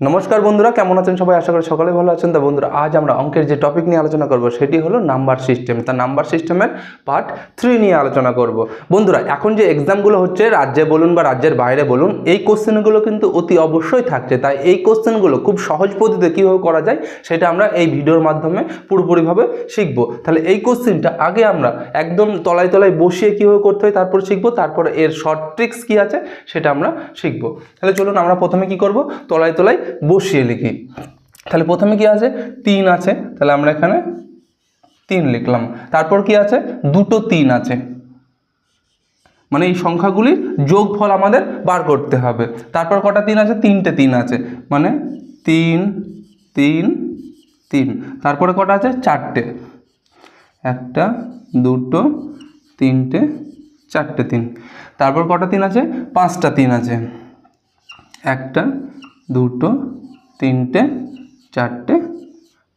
নমস্কার বন্ধুরা, কেমন আছেন সবাই? আশা করি সকলে ভালো আছেন। তা বন্ধুরা, আজ আমরা অঙ্কের যে টপিক নিয়ে আলোচনা করব, সেটি হলো নাম্বার সিস্টেম তা নাম্বার সিস্টেমের পার্ট থ্রি নিয়ে আলোচনা করব। বন্ধুরা, এখন যে এক্সামগুলো হচ্ছে, রাজ্যে বলুন বা রাজ্যের বাইরে বলুন, এই কোশ্চেনগুলো কিন্তু অতি অবশ্যই থাকছে। তাই এই কোশ্চেনগুলো খুব সহজ পদ্ধতিতে কীভাবে করা যায়, সেটা আমরা এই ভিডিওর মাধ্যমে পুরোপুরিভাবে শিখব। তাহলে এই কোশ্চেনটা আগে আমরা একদম তলায় তলায় বসিয়ে কীভাবে করতে হয়, তারপর শিখব। তারপরে এর শর্ট ট্রিক্স কী আছে, সেটা আমরা শিখব। তাহলে চলুন আমরা প্রথমে কি করব? তলায় তলায় বসিয়ে লিখি। তাহলে প্রথমে কি আছে? তিন আছে। তাহলে আমরা এখানে তিন লিখলাম। তারপর কি আছে? দুটো তিন আছে। মানে এই সংখ্যাগুলির যোগফল আমাদের বার করতে হবে। তারপর কটা তিন আছে? তিনটে তিন আছে। মানে তিন তিন তিন। তারপরে কটা আছে? চারটে। একটা, দুটো, তিনটে, চারটে তিন। তারপর কটা তিন আছে? পাঁচটা তিন আছে। একটা দুটো, তিনটে, চারটে,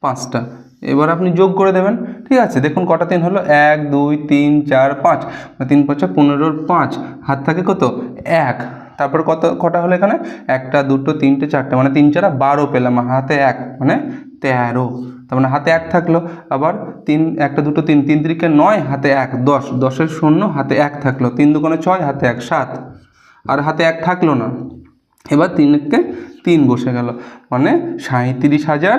পাঁচটা। এবার আপনি যোগ করে দেবেন। ঠিক আছে, দেখুন কটা তিন হলো? এক, দুই, তিন, চার, পাঁচ। মানে তিন পাঁচা পনেরোর পাঁচ। হাত থাকে কত? এক। তারপর কত, কটা হলো এখানে? একটা, দুটো, তিনটে, চারটে। মানে তিন চারা বারো পেলাম হাতে এক। মানে তেরো। তার মানে হাতে এক থাকল। আবার তিন, একটা, দুটো, তিন। তিন তিরিকে নয়, হাতে এক। দশ। দশের শূন্য, হাতে এক থাকল। তিন দুগুণে ছয়, হাতে এক, সাত। আর হাতে এক থাকল না। এবার তিনকে তিন বসে গেল। মানে সাঁত্রিশ হাজার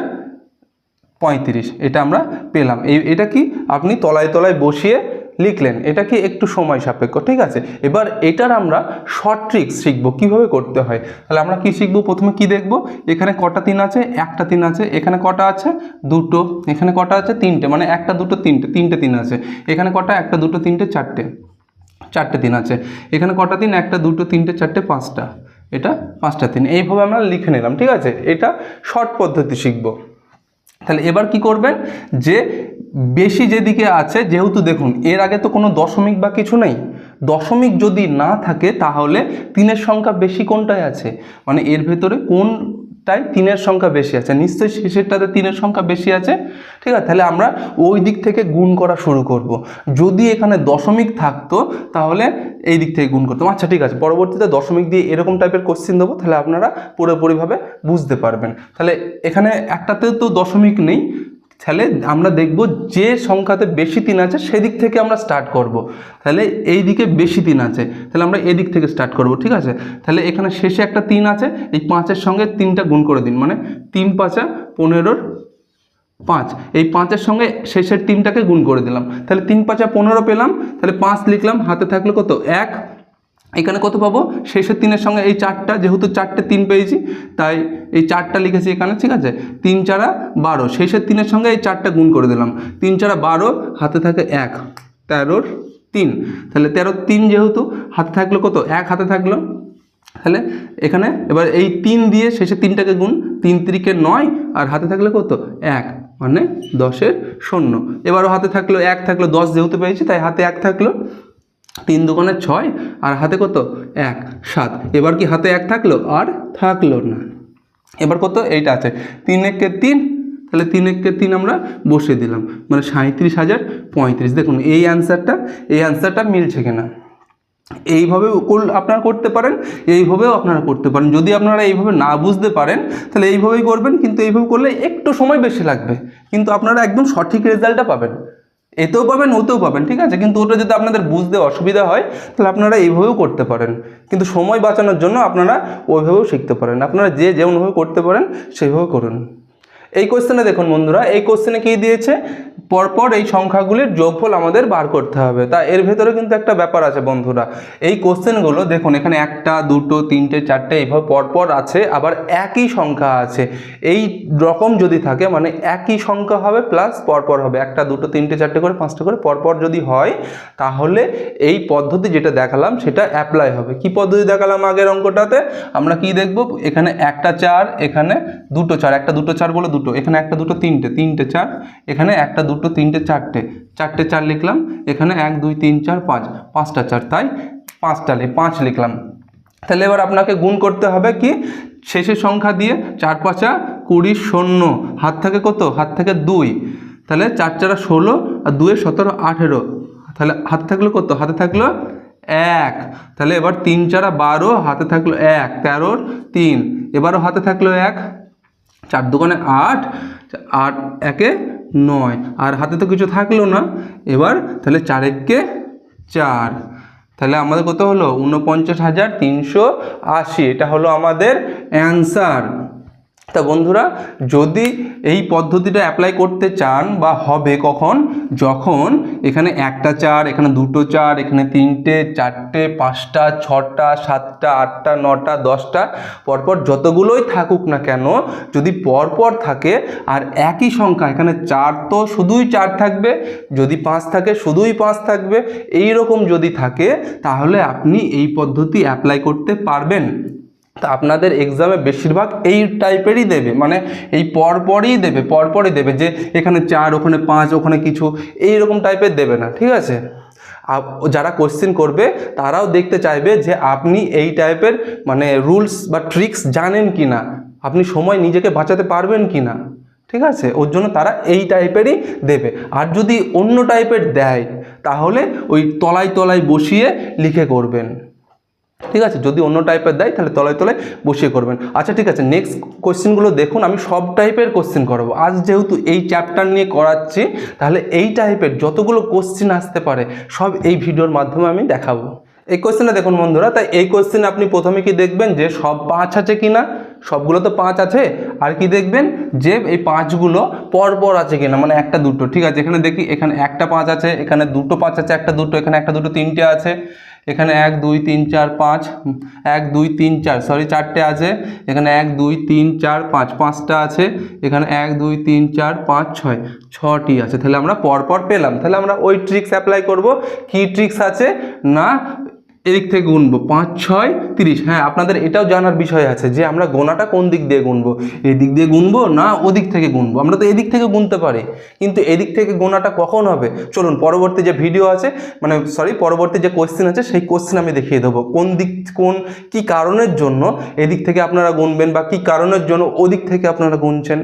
পঁয়ত্রিশ, এটা আমরা পেলাম। এই এটা কি আপনি তলায় তলায় বসিয়ে লিখলেন, এটা কি একটু সময় সাপেক্ষ? ঠিক আছে, এবার এটার আমরা শর্ট ট্রিক্স শিখব, কীভাবে করতে হয়? তাহলে আমরা কি শিখব? প্রথমে কি দেখব? এখানে কটা তিন আছে, একটা তিন আছে, এখানে কটা আছে? দুটো, এখানে কটা আছে? তিনটে মানে একটা, দুটো, তিনটে তিনটে তিন আছে। এখানে কটা? একটা, দুটো, তিনটে, চারটে চারটে তিন আছে। এখানে কটা তিন? একটা, দুটো, তিনটে, চারটে, পাঁচটা। এটা পাঁচটা তিন, এইভাবে আমরা লিখে নিলাম, ঠিক আছে? এটা শর্ট পদ্ধতি শিখব। তাহলে এবার কি করবেন? যে বেশি যেদিকে আছে, যেহেতু দেখুন, এর আগে তো কোনো দশমিক বা কিছু নেই। দশমিক যদি না থাকে, তাহলে তিনের সংখ্যা বেশি কোনটায় আছে? মানে এর ভেতরে কোনটায় তিনের সংখ্যা বেশি আছে। নিশ্চয়ই শেষেরটাতে তিনের সংখ্যা বেশি আছে। ঠিক আছে, তাহলে আমরা ওই দিক থেকে গুণ করা শুরু করব। যদি এখানে দশমিক থাকতো, তাহলে এই দিক থেকে গুণ করতাম। আচ্ছা ঠিক আছে, পরবর্তীতে দশমিক দিয়ে এরকম টাইপের কোশ্চিন দেবো, তাহলে আপনারা পুরোপুরিভাবে বুঝতে পারবেন। তাহলে এখানে একটাতে তো দশমিক নেই তাহলে আমরা দেখব যে সংখ্যাতে বেশি তিন আছে, সেদিক থেকে আমরা স্টার্ট করব। তাহলে এই দিকে বেশি তিন আছে, তাহলে আমরা এদিক থেকে স্টার্ট করব, ঠিক আছে? তাহলে এখানে শেষে একটা তিন আছে, এই পাঁচের সঙ্গে তিনটা গুণ করে দিন মানে তিন পাঁচা পনেরোর পাঁচ। এই পাঁচের সঙ্গে শেষের তিনটাকে গুণ করে দিলাম। তাহলে তিন পাঁচা পনেরো পেলাম, তাহলে পাঁচ লিখলাম, হাতে থাকল কত? এক এখানে কত পাবো? শেষের তিনের সঙ্গে এই চারটা, যেহেতু চারটে তিন পেয়েছি, তাই এই চারটা লিখেছি এখানে, ঠিক আছে? তিন চারা বারো, শেষের তিনের সঙ্গে এই চারটা গুণ করে দিলাম। তিন চারা বারো, হাতে থাকে এক, তেরোর তিন। তাহলে তেরোর তিন যেহেতু, হাতে থাকল কত? এক হাতে থাকল। তাহলে এখানে এবার এই তিন দিয়ে শেষে তিনটাকে গুণ, তিন তিরিকে নয়, আর হাতে থাকলে কত? এক মানে দশের শূন্য। এবারও হাতে থাকল এক, থাকল দশ, যেহেতু পেয়েছি, তাই হাতে এক থাকল। তিন দোকানে ছয়, আর হাতে কত? এক, সাত। এবার কি হাতে এক থাকল? আর থাকল না। এবার কত? এইটা আছে। তিন একে তিন, তাহলে তিন একে তিন আমরা বসিয়ে দিলাম। মানে সাঁত্রিশ হাজার পঁয়ত্রিশ। দেখুন, এই অ্যান্সারটা এই অ্যান্সারটা মিলছে কিনা। এইভাবে আপনারা করতে পারেন, এইভাবেও আপনারা করতে পারেন। যদি আপনারা এইভাবে না বুঝতে পারেন, তাহলে এইভাবেই করবেন, কিন্তু এইভাবে করলে একটু সময় বেশি লাগবে। কিন্তু আপনারা একদম সঠিক রেজাল্টটা পাবেন। এতেও পাবেন, ওতেও পাবেন, ঠিক আছে? কিন্তু ওটা যদি আপনাদের বুঝতে অসুবিধা হয়, তাহলে আপনারা এইভাবেও করতে পারেন। কিন্তু সময় বাঁচানোর জন্য আপনারা ওইভাবেও শিখতে পারেন। আপনারা যে যেমনভাবে করতে পারেন, সেইভাবে করুন। এই কোশ্চেনে দেখুন বন্ধুরা, এই কোশ্চেনে কী দিয়েছে? পরপর এই সংখ্যাগুলির যোগফল আমাদের বার করতে হবে। তা এর ভেতরে কিন্তু একটা ব্যাপার আছে বন্ধুরা। এই কোশ্চেনগুলো দেখুন, এখানে একটা, দুটো, তিনটে, চারটে এইভাবে পরপর আছে, আবার একই সংখ্যা আছে। এই রকম যদি থাকে মানে একই সংখ্যা হবে প্লাস পরপর হবে। একটা, দুটো, তিনটে, চারটে করে, পাঁচটা করে পরপর যদি হয়, তাহলে এই পদ্ধতি যেটা দেখালাম, সেটা অ্যাপ্লাই হবে। কি পদ্ধতি দেখালাম আগের অঙ্কটাতে? আমরা কি দেখব? এখানে একটা চার, এখানে দুটো চার। একটা, দুটো, চার বলে দুটো। এখানে একটা, দুটো, তিনটে। তিনটে, চার। এখানে একটা দুটো, তিনটে, চারটে। চারটে, চার লিখলাম, এখানে এক, দুই, তিন, চার, পাঁচ। পাঁচটা, চার, তাই পাঁচটা পাঁচ লিখলাম। তাহলে এবার আপনাকে গুণ করতে হবে কি? শেষের সংখ্যা দিয়ে চার পাঁচা কুড়ি শূন্য। হাত থেকে কত? হাত থেকে দুই। তাহলে চার চারা ষোলো আর দুয়ে সতেরো, আঠেরো। তাহলে হাতে থাকল কত? হাতে থাকল এক। তাহলে এবার তিন চারা বারো, হাতে থাকল এক। তেরোর তিন। এবারও হাতে থাকল এক। চার দোকানে আট আট একে নয়। আর হাতে তো কিছু থাকল না। এবার তাহলে চার একে চার। তাহলে আমাদের কত হলো? উনপঞ্চাশ হাজার তিনশো আশি। এটা হলো আমাদের অ্যান্সার তা বন্ধুরা, যদি এই পদ্ধতিটা অ্যাপ্লাই করতে চান বা হবে কখন? যখন এখানে একটা চার, এখানে দুটো চার, এখানে তিনটে, চারটে, পাঁচটা, ছটা, সাতটা, আটটা, নটা, দশটা, পরপর যতগুলোই থাকুক না কেন, যদি পরপর থাকে, আর একই সংখ্যা, এখানে চার তো শুধুই চার থাকবে, যদি পাঁচ থাকে শুধুই পাঁচ থাকবে এই রকম যদি থাকে, তাহলে আপনি এই পদ্ধতি অ্যাপ্লাই করতে পারবেন। তা আপনাদের এক্সামে বেশিরভাগ এই টাইপেরই দেবে মানে এই পরপরই দেবে পরপরই দেবে, যে এখানে চার, ওখানে পাঁচ, ওখানে কিছু এই রকম টাইপের দেবে না, ঠিক আছে? যারা কোশ্চেন করবে, তারাও দেখতে চাইবে যে আপনি এই টাইপের মানে রুলস বা ট্রিক্স জানেন কি না আপনি সময় নিজেকে বাঁচাতে পারবেন কি না ঠিক আছে? ওর জন্য তারা এই টাইপেরই দেবে। আর যদি অন্য টাইপের দেয়, তাহলে ওই তলায় তলায় বসিয়ে লিখে করবেন। ঠিক আছে? যদি অন্য টাইপের দেয়, তাহলে তলায় তলায় বসিয়ে করবেন। আচ্ছা ঠিক আছে নেক্সট কোশ্চেনগুলো দেখুন, আমি সব টাইপের কোশ্চেন করাবো। আজ যেহেতু এই চ্যাপ্টার নিয়ে করাচ্ছি, তাহলে এই টাইপের যতগুলো কোশ্চেন আসতে পারে, সব এই ভিডিওর মাধ্যমে আমি দেখাবো। এই কোশ্চেনটা দেখুন বন্ধুরা, তাই এই কোশ্চেন আপনি প্রথমে কি দেখবেন যে সব পাঁচ আছে কি না সবগুলো তো পাঁচ আছে। আর কি দেখবেন যে এই পাঁচগুলো পরপর আছে কিনা? মানে একটা, দুটো। ঠিক আছে, এখানে দেখি, এখানে একটা পাঁচ আছে, এখানে দুটো পাঁচ আছে, একটা, দুটো, এখানে একটা, দুটো, তিনটে আছে। এখানে এক, দুই, তিন, চার, পাঁচ, এক, দুই, তিন, চার সরি চারটে আছে। এখানে এক, দুই, তিন, চার, পাঁচ, পাঁচটা আছে। এখানে এক, দুই, তিন, চার, পাঁচ, ছয়, ছটি আছে। তাহলে আমরা পরপর পেলাম। তাহলে আমরা ওই ট্রিক্স অ্যাপ্লাই করব। কি ট্রিক্স আছে না এদিক থেকে গুনবো, পাঁচ, ছয়, তিরিশ। হ্যাঁ আপনাদের এটাও জানার বিষয় আছে যে আমরা গোনাটা কোন দিক দিয়ে গুনবো? এদিক দিয়ে গুনবো না ওদিক থেকে গুনবো? আমরা তো এদিক থেকে গুনতে পারি, কিন্তু এদিক থেকে গোনাটা কখন হবে? চলুন, পরবর্তী যে ভিডিও আছে মানে সরি পরবর্তী যে কোশ্চেন আছে, সেই কোশ্চেন আমি দেখিয়ে দেবো। কোন দিক, কোন, কি কারণের জন্য এদিক থেকে আপনারা গুনবেন বা কি কারণের জন্য ওদিক থেকে আপনারা গুনছেন?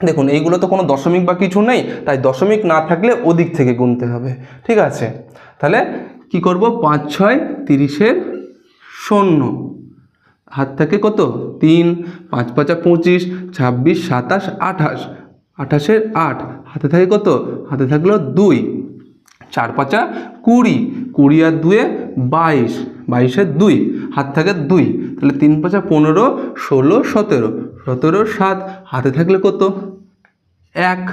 দেখুন, এইগুলো তো কোনো দশমিক বা কিছু নেই, তাই দশমিক না থাকলে ওদিক থেকে গুনতে হবে। ঠিক আছে? তাহলে কি করব? পাঁচ, ছয়, তিরিশের শূন্য। হাত থাকে কত? তিন, পাঁচ, পাঁচা পঁচিশ, ছাব্বিশ, সাতাশ, আঠাশ। আঠাশের আট। হাতে থাকে কত? হাতে থাকল দুই। চার, পাঁচা কুড়ি। কুড়ি আর দুয়ে বাইশ। বাইশের দুই। হাত থাকে দুই। তাহলে তিন, পাঁচা পনেরো, ষোলো, সতেরো। সতেরো, সাত। হাতে থাকলে কত? এক।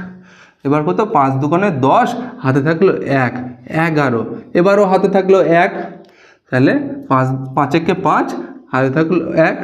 এবার কত? পাঁচ দোকানে দশ, হাতে থাকল এক, এগারো। এবারও হাতে থাকল এক, তাহলে পাঁচ পাঁচেকে পাঁচ? হাতে থাকল এক,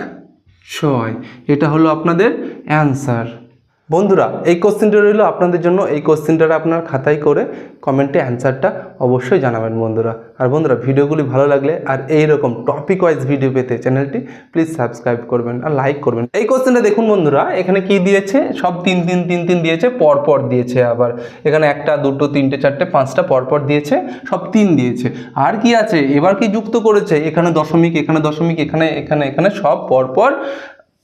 ছয়। এটা হলো আপনাদের অ্যান্সার। বন্ধুরা, এই কোশ্চেনটা রইল আপনাদের জন্য। এই কোশ্চেনটা আপনার খাতায় করে কমেন্টে অ্যান্সারটা অবশ্যই জানাবেন বন্ধুরা। আর বন্ধুরা, ভিডিওগুলি ভালো লাগলে আর এই রকম টপিক ওয়াইজ ভিডিও পেতে চ্যানেলটি প্লিজ সাবস্ক্রাইব করবেন আর লাইক করবেন। এই কোশ্চেনটা দেখুন বন্ধুরা, এখানে কি দিয়েছে? সব তিন তিন তিন তিন দিয়েছে, পরপর দিয়েছে আবার। এখানে একটা, দুটো, তিনটে, চারটে, পাঁচটা পরপর দিয়েছে, সব তিন দিয়েছে। আর কি আছে? এবার কি যুক্ত করেছে? এখানে দশমিক এখানে দশমিক, এখানে এখানে এখানে সব পরপর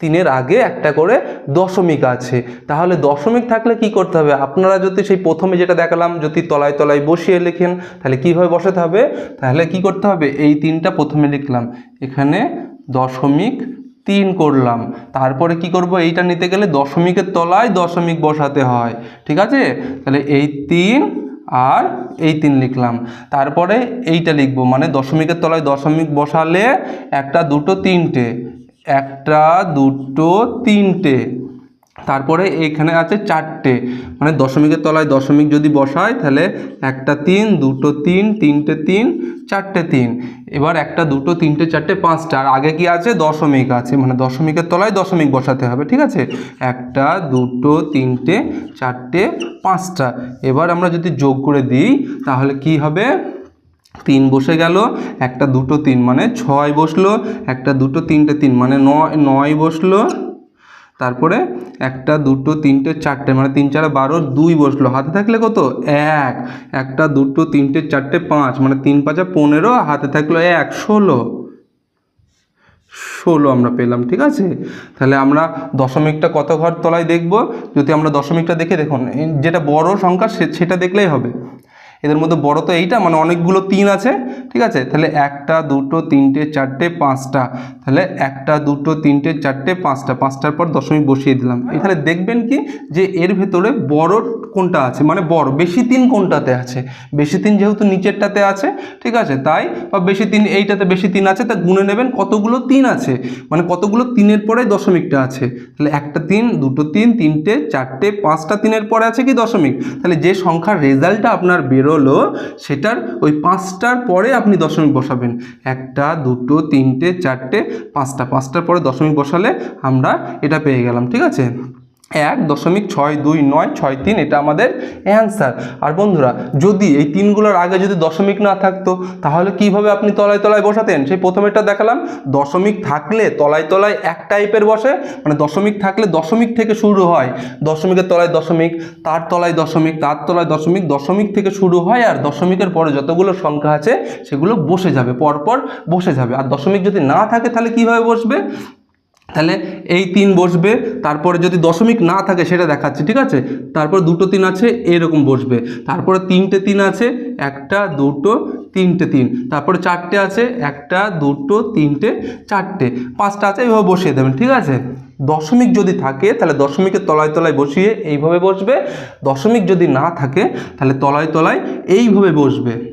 তিনের আগে একটা করে দশমিক আছে। তাহলে দশমিক থাকলে কি করতে হবে? আপনারা যদি সেই প্রথমে যেটা দেখালাম, যদি তলায় তলায় বসিয়ে লেখেন, তাহলে কীভাবে বসাতে হবে? তাহলে কি করতে হবে? এই তিনটা প্রথমে লিখলাম। এখানে দশমিক তিন করলাম। তারপরে কি করব? এইটা নিতে গেলে দশমিকের তলায় দশমিক বসাতে হয়। ঠিক আছে? তাহলে এই তিন আর এই তিন লিখলাম। তারপরে এইটা লিখব। মানে দশমিকের তলায় দশমিক বসালে একটা, দুটো, তিনটে। একটা, দুটো, তিনটে। তারপরে এইখানে আছে চারটে। মানে দশমিকের তলায় দশমিক যদি বসায়, তাহলে একটা তিন, দুটো তিন, তিনটে তিন, চারটে তিন। এবার একটা, দুটো, তিনটে, চারটে, পাঁচটা। আর আগে কি আছে? দশমিক আছে। মানে দশমিকের তলায় দশমিক বসাতে হবে, ঠিক আছে? একটা, দুটো, তিনটে, চারটে, পাঁচটা। এবার আমরা যদি যোগ করে দিই, তাহলে কি হবে? তিন বসে গেল, একটা দুটো তিন মানে ছয় বসল, একটা দুটো তিনটে তিন মানে নয় নয় বসল। তারপরে একটা দুটো তিনটে চারটে মানে তিন চারে বারো, দুই বসল। হাতে থাকলে কত? এক। একটা দুটো তিনটে চারটে পাঁচ মানে তিন পাঁচা পনেরো, হাতে থাকল এক, ষোলো। ষোলো আমরা পেলাম, ঠিক আছে? তাহলে আমরা দশমিকটা কত ঘর তলায় দেখব? যদি আমরা দশমিকটা দেখে দেখুন যেটা বড় সংখ্যা সেটা দেখলেই হবে। এদের মধ্যে বড় তো এইটা মানে অনেকগুলো তিন আছে, ঠিক আছে? তাহলে একটা, দুটো, তিনটে, চারটে, পাঁচটা। তাহলে একটা, দুটো, তিনটে, চারটে, পাঁচটা। পাঁচটার পর দশমিক বসিয়ে দিলাম। এখানে দেখবেন কি? যে এর ভেতরে বড় কোনটা আছে? মানে বড়, বেশি তিন কোনটাতে আছে? বেশি তিন যেহেতু নিচেরটাতে আছে, ঠিক আছে? তাই, বা বেশি তিন এইটাতে বেশি তিন আছে, তা গুনে নেবেন কতগুলো তিন আছে? মানে কতগুলো তিনের পরে দশমিকটা আছে? তাহলে একটা তিন, দুটো তিন, তিনটে, চারটে, পাঁচটা তিনের পরে আছে কি দশমিক? তাহলে যে সংখ্যার রেজাল্টটা আপনার বেরোলো সেটার ওই পাঁচটার পরে আপনি দশমিক বসাবেন। একটা, দুটো, তিনটে, চারটে, পাঁচটা। পাঁচটার পরে দশমিক বসালে আমরা এটা পেয়ে গেলাম, ঠিক আছে? এক দশমিক ছয় দুই নয় ছয় তিন, এটা আমাদের অ্যান্সার আর বন্ধুরা, যদি এই তিনগুলোর আগে যদি দশমিক না থাকতো, তাহলে কীভাবে আপনি তলায় তলায় বসাতেন? সেই প্রথমেরটা দেখালাম। দশমিক থাকলে তলায় তলায় এক টাইপের বসে মানে দশমিক থাকলে দশমিক থেকে শুরু হয়। দশমিকের তলায় দশমিক, তার তলায় দশমিক, তার তলায় দশমিক দশমিক থেকে শুরু হয় আর দশমিকের পরে যতগুলো সংখ্যা আছে, সেগুলো বসে যাবে, পরপর বসে যাবে। আর দশমিক যদি না থাকে, তাহলে কীভাবে বসবে? তাহলে এই তিন বসবে, তারপরে যদি দশমিক না থাকে সেটা দেখাচ্ছে, ঠিক আছে? তারপর দুটো তিন আছে, এরকম বসবে। তারপরে তিনটে তিন আছে, একটা, দুটো, তিনটে তিন। তারপরে চারটে আছে, একটা, দুটো, তিনটে, চারটে। পাঁচটা আছে, এইভাবে বসিয়ে দেবেন, ঠিক আছে? দশমিক যদি থাকে, তাহলে দশমিকের তলায় তলায় বসিয়ে এইভাবে বসবে। দশমিক যদি না থাকে, তাহলে তলায় তলায় এইভাবে বসবে।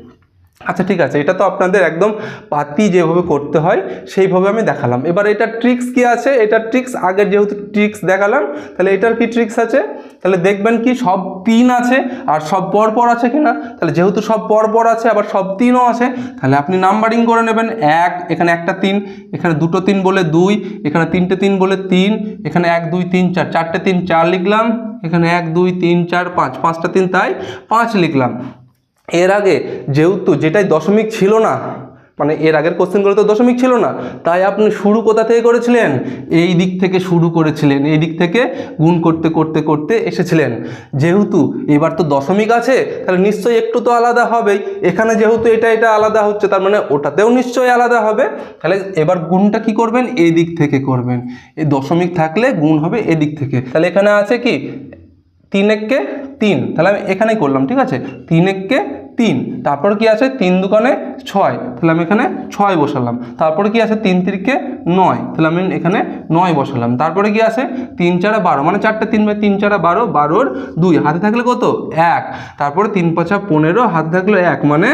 আচ্ছা ঠিক আছে। এটা তো আপনাদের একদম পাতি যেভাবে করতে হয়, সেইভাবে আমি দেখালাম। এবার এটা ট্রিক্স কি আছে? এটা ট্রিক্স আগের যেহেতু ট্রিক্স দেখালাম, তাহলে এটার কি ট্রিক্স আছে? তাহলে দেখবেন কি সব তিন আছে, আর সব পরপর আছে কি না? তাহলে যেহেতু সব পরপর আছে, আবার সব তিনও আছে, তাহলে আপনি নাম্বারিং করে নেবেন। এক, এখানে একটা তিন, এখানে দুটো তিন বলে দুই, এখানে তিনটে তিন বলে তিন, এখানে এক, দুই, তিন, চার, চারটে তিন, চার লিখলাম, এখানে এক, দুই, তিন, চার, পাঁচ, পাঁচটা তিন, তাই পাঁচ লিখলাম। এর আগে যেহেতু যেটাই দশমিক ছিল না মানে এর আগের কোশ্চেনগুলো তো দশমিক ছিল না, তাই আপনি শুরু কোথা থেকে করেছিলেন? এই দিক থেকে শুরু করেছিলেন, এই দিক থেকে গুণ করতে করতে করতে এসেছিলেন। যেহেতু এবার তো দশমিক আছে, তাহলে নিশ্চয়ই একটু তো আলাদা হবেই। এখানে যেহেতু এটা এটা আলাদা হচ্ছে, তার মানে ওটাতেও নিশ্চয়ই আলাদা হবে। তাহলে এবার গুণটা কি করবেন? এই দিক থেকে করবেন। এই দশমিক থাকলে গুণ হবে এদিক থেকে। তাহলে এখানে আছে কি? তিন এককে তিন। তাহলে আমি এখানেই করলাম, ঠিক আছে? তিন এককে তিন। তারপর কি আছে? তিন দোকানে ছয়। তাহলে আমি এখানে ছয় বসালাম। তারপরে কি আছে? তিন তিরিকে নয়। তাহলে আমি এখানে নয় বসালাম। তারপরে কি আছে? তিন চারা বারো। মানে চারটে তিন বাই তিন চারা বারো, বারোর দুই। হাতে থাকলে কত? এক। তারপরে তিন পাঁচা পনেরো, হাতে থাকলে এক। মানে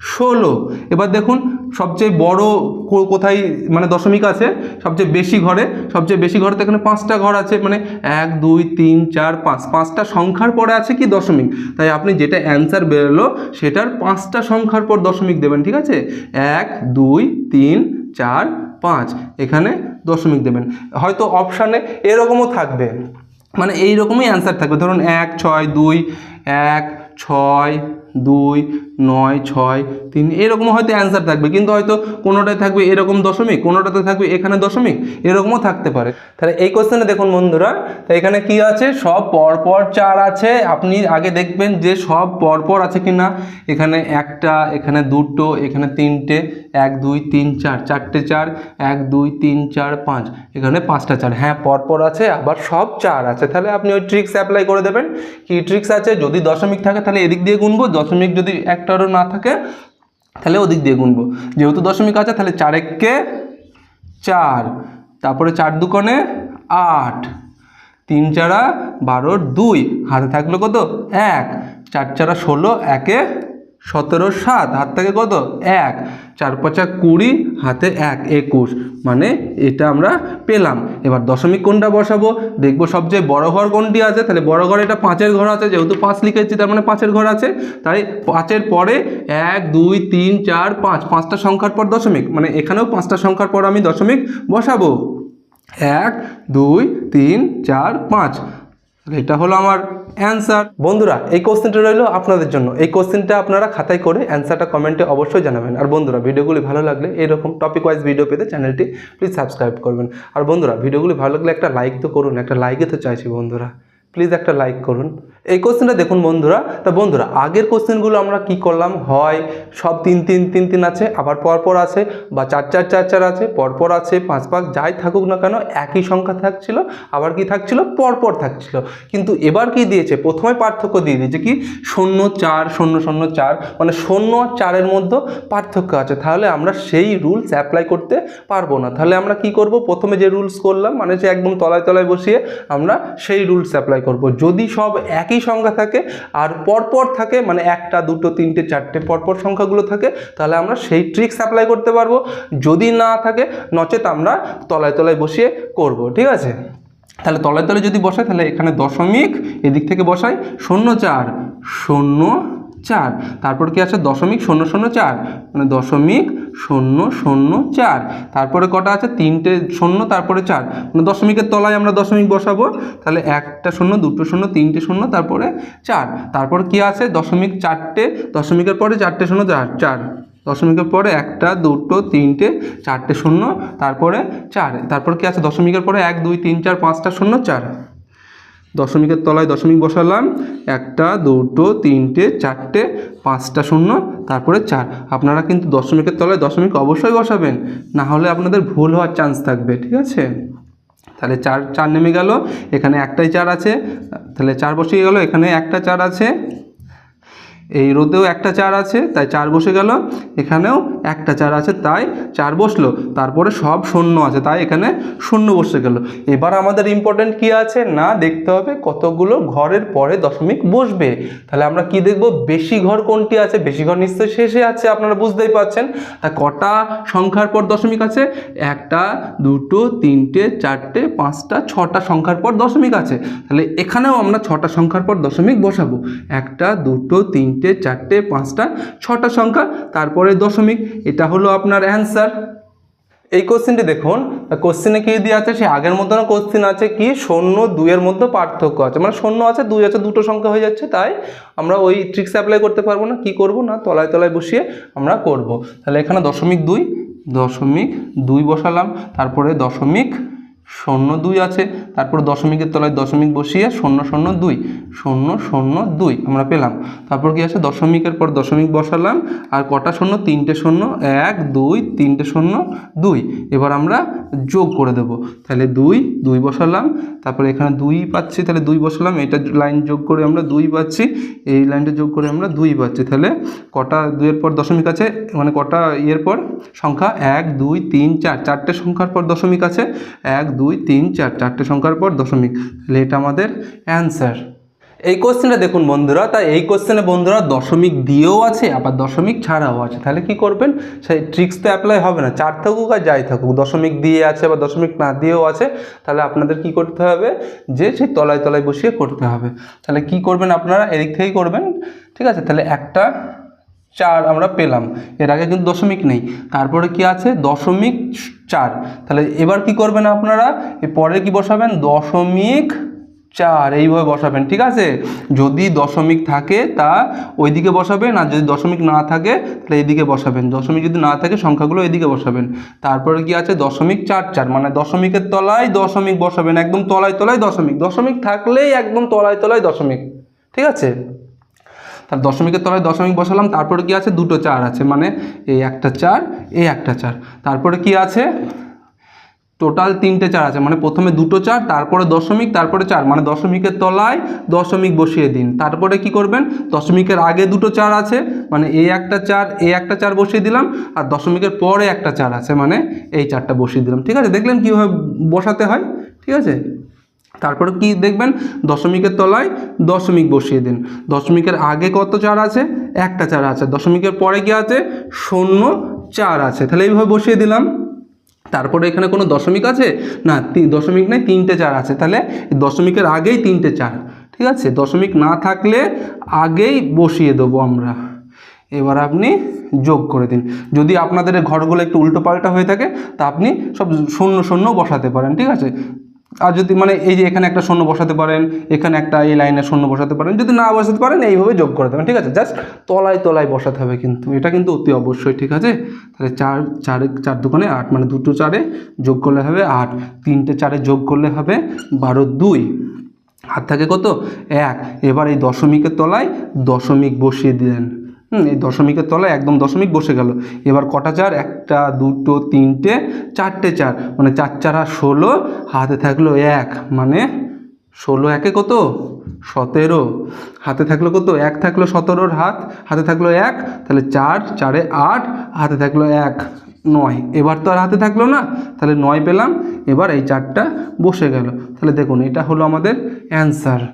ষোলো। এবার দেখুন সবচেয়ে বড় কোথায় মানে দশমিক আছে, সবচেয়ে বেশি ঘরে, সবচেয়ে বেশি ঘরে তো এখানে পাঁচটা ঘর আছে মানে এক, দুই, তিন, চার, পাঁচ, পাঁচটা সংখ্যার পরে আছে কি দশমিক? তাই আপনি যেটা অ্যান্সার বেরোলো, সেটার পাঁচটা সংখ্যার পর দশমিক দেবেন, ঠিক আছে? এক, দুই, তিন, চার, পাঁচ, এখানে দশমিক দেবেন। হয়তো অপশানে এরকমও থাকবে মানে এই রকমই অ্যান্সার থাকবে। ধরুন এক, ছয়, দুই, এক, ছয় দুই, নয়, ছয়, তিন এরকম হয়তো অ্যান্সার থাকবে, কিন্তু হয়তো কোনোটায় থাকবে এরকম দশমিক, কোনোটাতে থাকবে এখানে দশমিক, এরকমও থাকতে পারে। তাহলে এই কোশ্চেনে দেখুন বন্ধুরা, তো এখানে কি আছে? সব পরপর চার আছে, আপনি আগে দেখবেন যে সব পরপর আছে কি না এখানে একটা, এখানে দুটো, এখানে তিনটে, এক, দুই, তিন, চার, চারটে চার, এক, দুই, তিন, চার, পাঁচ, এখানে পাঁচটা চার। হ্যাঁ পরপর আছে, আবার সব চার আছে। তাহলে আপনি ওই ট্রিক্স অ্যাপ্লাই করে দেবেন। কি ট্রিক্স আছে? যদি দশমিক থাকে, তাহলে এদিক দিয়ে গুনবো দশমিক যদি একটারও না থাকে, তাহলে ওদিক দিয়ে গুনবো। যেহেতু দশমিক আছে, তাহলে চার এককে চার, তারপরে চার দুকোণে আট, তিন চারা বারোর দুই, হাতে থাকল কত? এক, চার চারা ষোলো, একে সতেরো, সাত, হাত থেকে কত? এক। চার পাঁচা কুড়ি, হাতে এক, একুশ। মানে এটা আমরা পেলাম। এবার দশমিক কোনটা বসাবো। দেখব সবচেয়ে বড় ঘর কোনটি আছে? তাহলে বড় ঘর এটা পাঁচের ঘর আছে, যেহেতু পাঁচ লিখেছি, তার মানে পাঁচের ঘর আছে। তাই পাঁচের পরে এক, দুই, তিন, চার, পাঁচ। পাঁচটা সংখ্যার পর দশমিক। মানে এখানেও পাঁচটা সংখ্যার পর আমি দশমিক বসাবো। এক, দুই, তিন, চার, পাঁচ। তাহলে এটা হলো আমার অ্যান্সার বন্ধুরা, এই কোশ্চেনটা রইল আপনাদের জন্য। এই কোশ্চেনটা আপনারা খাতায় করে অ্যান্সারটা কমেন্টে অবশ্যই জানাবেন। আর বন্ধুরা, ভিডিওগুলি ভালো লাগলে এরকম টপিক ওয়াইজ ভিডিও পেতে চ্যানেলটি প্লিজ সাবস্ক্রাইব করবেন। আর বন্ধুরা, ভিডিওগুলি ভালো লাগলে একটা লাইক তো করুন, একটা লাইকে তো চাইছি বন্ধুরা। প্লিজ একটা লাইক করুন। এই কোশ্চেনটা দেখুন বন্ধুরা। তা বন্ধুরা, আগের কোশ্চেনগুলো আমরা কি করলাম? হয়, সব তিন তিন তিন তিন আছে, আবার পরপর আছে, বা চার চার চার চার আছে, পরপর আছে, পাঁচ পাঁচ, যাই থাকুক না কেন, একই সংখ্যা থাকছিল, আবার কি থাকছিল? পরপর থাকছিল। কিন্তু এবার কি দিয়েছে? প্রথমে পার্থক্য দিয়ে দিয়েছে কি? শূন্য, চার, শূন্য শূন্য, চার মানে শূন্য আর চারের মধ্যে পার্থক্য আছে। তাহলে আমরা সেই রুলস অ্যাপ্লাই করতে পারব না। তাহলে আমরা কি করব? প্রথমে যে রুলস করলাম মানে যে একদম তলায় তলায় বসিয়ে আমরা সেই রুলস অ্যাপ্লাই করব। যদি সব একই সংখ্যা থাকে আর পরপর থাকে মানে একটা, দুটো, তিনটে, চারটে পরপর সংখ্যাগুলো থাকে, তাহলে আমরা সেই ট্রিক্স অ্যাপ্লাই করতে পারব। যদি না থাকে, নচেত আমরা তলায় তলায় বসিয়ে করব, ঠিক আছে? তাহলে তলায় তলায় যদি বসাই, তাহলে এখানে দশমিক, এদিক থেকে বসাই, শূন্য চার, শূন্য চার। তারপর কি আছে? দশমিক শূন্য শূন্য চার। মানে দশমিক শূন্য শূন্য চার। তারপরে কটা আছে? তিনটে শূন্য, তারপরে চার। মানে দশমিকের তলায় আমরা দশমিক বসাবো। তাহলে একটা শূন্য, দুটো শূন্য, তিনটে শূন্য, তারপরে চার। তারপর কি আছে? দশমিক চারটে। দশমিকের পরে চারটে শূন্য, চার চার। দশমিকের পরে একটা, দুটো, তিনটে, চারটে শূন্য, তারপরে চার। তারপর কি আছে? দশমিকের পরে এক, দুই, তিন, চার, পাঁচটা শূন্য, চার। দশমিকের তলায় দশমিক বসালাম। একটা, দুটো, তিনটে, চারটে, পাঁচটা শূন্য, তারপরে চার। আপনারা কিন্তু দশমিকের তলায় দশমিক অবশ্যই বসাবেন। না হলে আপনাদের ভুল হওয়ার চান্স থাকবে, ঠিক আছে? তাহলে চার চার নেমে গেল। এখানে একটাই চার আছে। তাহলে চার বসিয়ে গেল। এখানে একটা চার আছে। এই রোদেও একটা চার আছে, তাই চার বসে গেল। এখানেও একটা চার আছে, তাই চার বসল। তারপরে সব শূন্য আছে, তাই এখানে শূন্য বসে গেল। এবার আমাদের ইম্পর্টেন্ট কি আছে? না, দেখতে হবে কতগুলো ঘরের পরে দশমিক বসবে। তাহলে আমরা কি দেখব? বেশি ঘর কোনটি আছে? বেশি ঘর নিশ্চয়ই শেষে আছে, আপনারা বুঝতেই পারছেন। তা কটা সংখ্যার পর দশমিক আছে? একটা, দুটো, তিনটে, চারটে, পাঁচটা, ছটা সংখ্যার পর দশমিক আছে। তাহলে এখানেও আমরা ছটা সংখ্যার পর দশমিক বসাবো। একটা, দুটো, তিনটে চারটে, পাঁচটা, ছটা সংখ্যা, তারপরে দশমিক, এটা হলো আপনার অ্যান্সার এই কোশ্চেনটি দেখুন কোশ্চেনে কী দিয়ে আছে? সে আগের মতন কোশ্চেন আছে কি? শূন্য, দুইয়ের মধ্যে পার্থক্য আছে। মানে শূন্য আছে, দুই আছে, দুটো সংখ্যা হয়ে যাচ্ছে, তাই আমরা ওই ট্রিক্স অ্যাপ্লাই করতে পারব না। কি করব না? তলায় তলায় বসিয়ে আমরা করব। তাহলে এখানে দশমিক দুই দশমিক দুই বসালাম, তারপরে দশমিক শূন্য দুই আছে, তারপর দশমিকের তলায় দশমিক বসিয়ে শূন্য শূন্য দুই, শূন্য শূন্য দুই আমরা পেলাম। তারপর কি আছে দশমিকের পর দশমিক বসালাম, আর কটা শূন্য? তিনটে শূন্য, এক, দুই, তিনটে শূন্য, দুই। এবার আমরা যোগ করে দেব। তাহলে দুই দুই বসালাম, তারপরে এখানে দুই পাচ্ছি, তাহলে দুই বসালাম, এটা লাইন যোগ করে আমরা দুই পাচ্ছি, এই লাইনটা যোগ করে আমরা দুই পাচ্ছি। তাহলে কটা দুইয়ের পর দশমিক আছে মানে কটা ইয়ের পর? সংখ্যা এক, দুই, তিন, চার, চারটে সংখ্যার পর দশমিক আছে, এক দুই, তিন, চার, চারটে সংখ্যার পর দশমিক। তাহলে এটা আমাদের অ্যান্সার এই কোশ্চেনটা দেখুন বন্ধুরা, তাই এই কোশ্চেনে বন্ধুরা দশমিক দিয়েও আছে, আবার দশমিক ছাড়াও আছে। তাহলে কি করবেন? সেই ট্রিক্স তো অ্যাপ্লাই হবে না, চার থাকুক আর যাই থাকুক, দশমিক দিয়ে আছে বা দশমিক না দিয়েও আছে, তাহলে আপনাদের কি করতে হবে? যে সেই তলায় তলায় বসিয়ে করতে হবে। তাহলে কি করবেন আপনারা? এদিক থেকেই করবেন, ঠিক আছে? তাহলে একটা চার আমরা পেলাম। এর আগে কিন্তু দশমিক নেই। তারপরে কি আছে? দশমিক চার। তাহলে এবার কি করবেন আপনারা? পরে কি বসাবেন? দশমিক চার। এইভাবে বসাবেন, ঠিক আছে? যদি দশমিক থাকে তা ওইদিকে বসাবেন, আর যদি দশমিক না থাকে তাহলে এইদিকে বসাবেন। দশমিক যদি না থাকে সংখ্যাগুলো এদিকে বসাবেন। তারপরে কি আছে? দশমিক চার চার মানে দশমিকের তলায় দশমিক বসাবেন। একদম তলায় তলায় দশমিক। দশমিক থাকলেই একদম তলায় তলায় দশমিক, ঠিক আছে? তার দশমিকের তলায় দশমিক বসালাম, তারপরে কি আছে? দুটো চার আছে মানে এই একটা চার এই একটা চার। তারপরে কি আছে? টোটাল তিনটে চার আছে মানে প্রথমে দুটো চার, তারপরে দশমিক, তারপরে চার মানে দশমিকের তলায় দশমিক বসিয়ে দিন। তারপরে কি করবেন? দশমিকের আগে দুটো চার আছে মানে এই একটা চার এই একটা চার বসিয়ে দিলাম, আর দশমিকের পরে একটা চার আছে মানে এই চারটা বসিয়ে দিলাম। ঠিক আছে? দেখলেন কীভাবে বসাতে হয়? ঠিক আছে? তারপরে কি দেখবেন? দশমিকের তলায় দশমিক বসিয়ে দিন। দশমিকের আগে কত চার আছে? একটা চার আছে। দশমিকের পরে কি আছে? শূন্য চার আছে। তাহলে এইভাবে বসিয়ে দিলাম। তারপরে এখানে কোনো দশমিক আছে? না দশমিক নেই, তিনটে চার আছে। তাহলে দশমিকের আগেই তিনটে চার। ঠিক আছে? দশমিক না থাকলে আগেই বসিয়ে দেবো আমরা। এবার আপনি যোগ করে দিন। যদি আপনাদের ঘরগুলো একটু উল্টো পাল্টা হয়ে থাকে, তা আপনি সব শূন্য শূন্য বসাতে পারেন। ঠিক আছে? আর যদি মানে এই যে এখানে একটা শূন্য বসাতে পারেন, এখানে একটা এই লাইনে শূন্য বসাতে পারেন, যদি না বসাতে পারেন, এইভাবে যোগ করে দেবেন, ঠিক আছে? জাস্ট তলায় তলায় বসাতে হবে কিন্তু। এটা কিন্তু অতি অবশ্যই, ঠিক আছে? তাহলে চার, চারে, চার দোকানে আট মানে দুটো চারে যোগ করলে হবে আট। তিনটে চারে যোগ করলে হবে বারো দুই। হাত থাকে কত? এক। এবার এই দশমিকের তলায় দশমিক বসিয়ে দিলেন হুম, এই দশমিকের তলায় একদম দশমিক বসে গেল। এবার কটা চার? একটা, দুটো, তিনটে, চারটে চার। মানে চার চার ষোলো, হাতে থাকল এক। মানে ষোলো একে কত? সতেরো। হাতে থাকল কত? এক থাকল সতেরোর হাত, হাতে থাকল এক। তাহলে চার, চারে আট, হাতে থাকল এক, নয়। এবার তো আর হাতে থাকল না। তাহলে নয় পেলাম। এবার এই চারটা বসে গেল। তাহলে দেখুন, এটা হলো আমাদের অ্যান্সার।